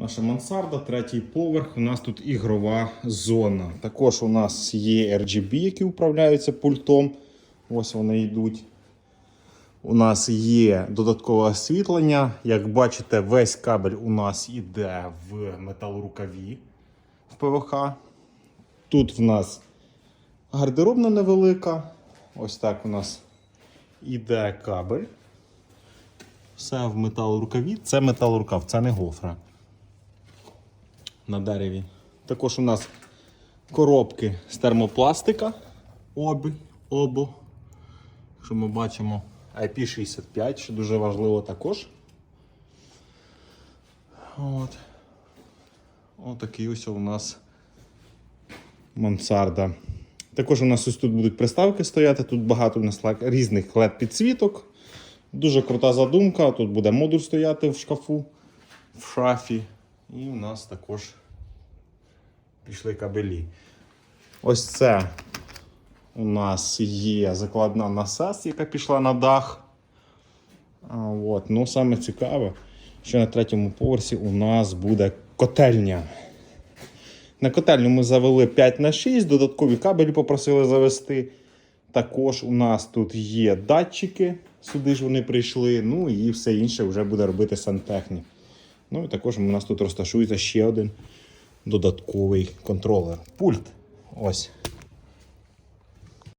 Наша мансарда, третій поверх. У нас тут ігрова зона. Також у нас є RGB, які управляються пультом. Ось вони йдуть. У нас є додаткове освітлення. Як бачите, весь кабель у нас йде в металорукаві в ПВХ. Тут в нас гардеробна невелика. Ось так у нас іде кабель. Все в металорукаві. Це металорукав, це не гофра. На дереві. Також у нас коробки з термопластика. Обі, обо. Що ми бачимо IP65, що дуже важливо також. От. Отакий ось у нас мансарда. Також у нас ось тут будуть приставки стояти. Тут багато у нас різних led підсвіток. Дуже крута задумка. Тут буде модуль стояти в шкафу, в шафі. І у нас також пішли кабелі. Ось це у нас є закладна насас, яка пішла на дах. От. Ну, саме цікаве, що на третьому поверсі у нас буде котельня. На котельню ми завели 5 на 6, додаткові кабелі попросили завести. Також у нас тут є датчики, сюди ж вони прийшли. Ну і все інше вже буде робити сантехнік. Ну і також у нас тут розташується ще один додатковий контролер. Пульт. Ось.